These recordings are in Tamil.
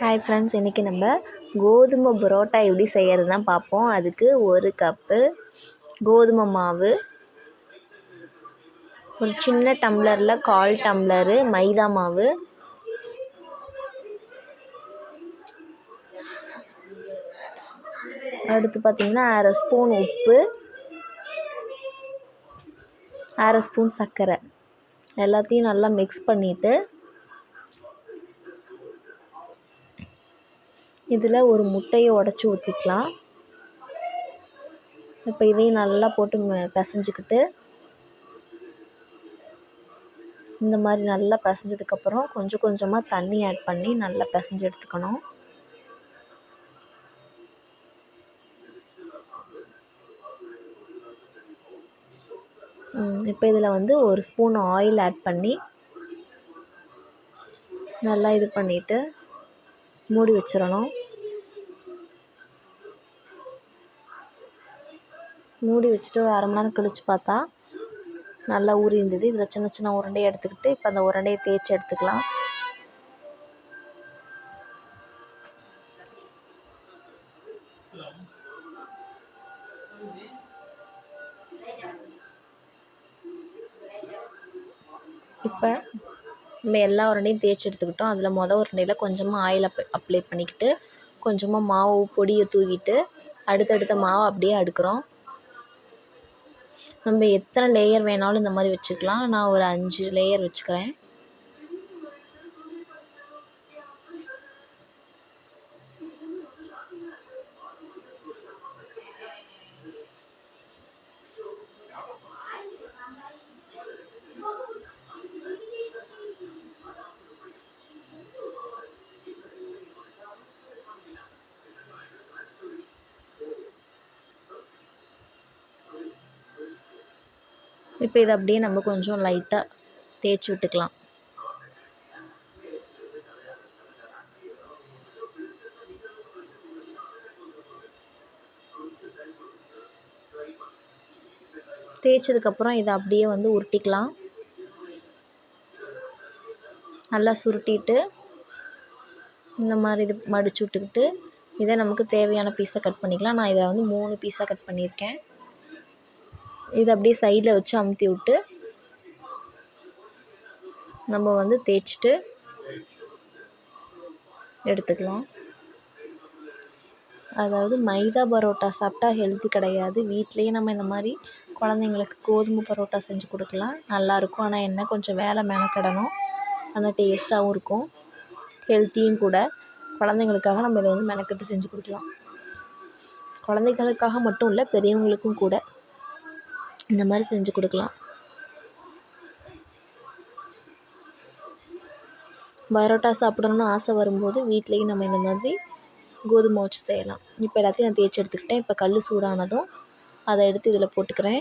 ஹாய் ஃப்ரெண்ட்ஸ் இன்றைக்கி நம்ம கோதுமை பரோட்டா எப்படி செய்கிறது தான் பார்ப்போம். அதுக்கு ஒரு கப்பு கோதுமை மாவு ஒரு சின்ன டம்ளரில் கால் டம்ளரு மைதா மாவு அடுத்து பார்த்திங்கன்னா அரை ஸ்பூன் உப்பு அரை ஸ்பூன் சர்க்கரை. எல்லாத்தையும் நல்லா மிக்ஸ் பண்ணிவிட்டு இதில் ஒரு முட்டையை உடச்சி ஊற்றிக்கலாம். இப்போ இதையும் நல்லா போட்டு பிசைஞ்சிக்கிட்டு இந்த மாதிரி நல்லா பிசைஞ்சதுக்கப்புறம் கொஞ்சம் கொஞ்சமாக தண்ணி ஆட் பண்ணி நல்லா பிசைஞ்சு எடுத்துக்கணும். இப்போ இதில் வந்து ஒரு ஸ்பூன் ஆயில் ஆட் பண்ணி நல்லா இது பண்ணிவிட்டு மூடி வச்சிடணும். மூடி வச்சுட்டு ஒரு அரை மணி நேரம் கழித்து பார்த்தா நல்லா ஊறி இருந்தது. இதில் சின்ன சின்ன உருண்டையை எடுத்துக்கிட்டு இப்போ அந்த உருண்டையை தேய்ச்சி எடுத்துக்கலாம். இப்போ நம்ம எல்லா உருண்டையும் தேய்ச்சி எடுத்துக்கிட்டோம். அதில் மொதல் உருண்டையில் கொஞ்சமாக ஆயில் அப் அப்ளை பண்ணிக்கிட்டு கொஞ்சமாக மாவு பொடியை தூவிட்டு அடுத்தடுத்த மாவை அப்படியே அடுக்கிறோம். நம்ம எத்தனை லேயர் வேணாலும் இந்த மாதிரி வச்சுக்கலாம். நான் ஒரு அஞ்சு லேயர் வச்சுக்கிறேன். இப்போ இதை அப்படியே நம்ம கொஞ்சம் லைட்டாக தேய்ச்சி விட்டுக்கலாம். தேய்ச்சதுக்கப்புறம் இதை அப்படியே வந்து உருட்டிக்கலாம். நல்லா சுருட்டிட்டு இந்த மாதிரி இது மடிச்சு விட்டுக்கிட்டு இதை நமக்கு தேவையான பீஸை கட் பண்ணிக்கலாம். நான் இதை வந்து மூணு பீஸாக கட் பண்ணியிருக்கேன். இதை அப்படியே சைடில் வச்சு அமுத்தி விட்டு நம்ம வந்து தேய்ச்சிட்டு எடுத்துக்கலாம். அதாவது மைதா பரோட்டா சாப்பிட்டா ஹெல்த்தி கிடையாது. வீட்லேயே நம்ம இந்த மாதிரி குழந்தைங்களுக்கு கோதுமை பரோட்டா செஞ்சு கொடுக்கலாம். நல்லாயிருக்கும் ஆனால் என்ன கொஞ்சம் வேலை மெனக்கிடணும். ஆனால் டேஸ்ட்டாகவும் இருக்கும். ஹெல்த்தியும் கூட. குழந்தைங்களுக்காக நம்ம இதை வந்து மெனக்கெட்டு செஞ்சு கொடுக்கலாம். குழந்தைகளுக்காக மட்டும் இல்லை பெரியவங்களுக்கும் கூட. இந்த மாதிரி செஞ்சு கொடுக்கலாம். பரோட்டா சாப்பிடணும்னு ஆசை வரும்போது வீட்லேயும் நம்ம இந்த மாதிரி கோதுமை வச்சு செய்யலாம். இப்போ எல்லாத்தையும் நான் தேய்ச்சி எடுத்துக்கிட்டேன். இப்போ கல் சூடானதும் அதை எடுத்து இதில் போட்டுக்கிறேன்.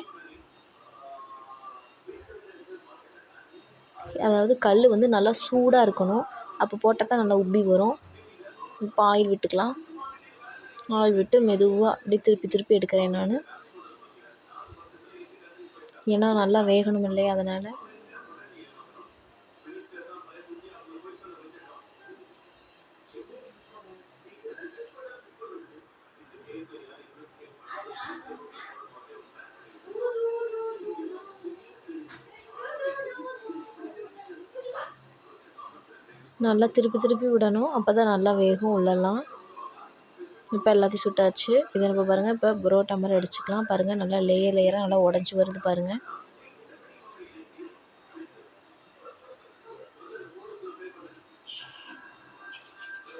அதாவது கல் வந்து நல்லா சூடாக இருக்கணும். அப்போ போட்டால் தான் நல்லா உப்பி வரும். இப்போ ஆயில் விட்டுக்கலாம். ஆயில் விட்டு மெதுவாக அப்படியே திருப்பி திருப்பி எடுக்கிறேன் நான். ஏன்னா நல்லா வேகணும் இல்லையா அதனால்? நல்லா திருப்பி திருப்பி விடணும். அப்போ தான் நல்லா வேகும் உள்ளெல்லாம். இப்போ எல்லாத்தையும் சுட்டாச்சு. இதை நம்ம பாருங்கள் இப்போ புரோட்டா மாதிரி அடிச்சுக்கலாம். பாருங்கள் நல்லா லேயர் லேயராக நல்லா உடஞ்சி வருது பாருங்கள்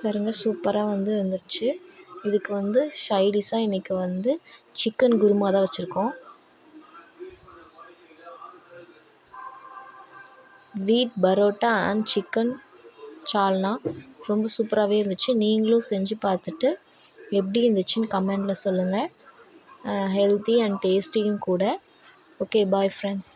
பாருங்கள் சூப்பராக வந்து வந்துடுச்சு இதுக்கு வந்து ஷைடிஷாக இன்றைக்கி வந்து சிக்கன் குருமா தான் வச்சுருக்கோம். வீட் பரோட்டா அண்ட் சிக்கன் சால்னா ரொம்ப சூப்பராகவே இருந்துச்சு. நீங்களும் செஞ்சு பார்த்துட்டு எப்படி இருந்துச்சுன்னு கமெண்டில் சொல்லுங்கள் ஹெல்த்தி அண்ட் டேஸ்டியும் கூட. Okay bye friends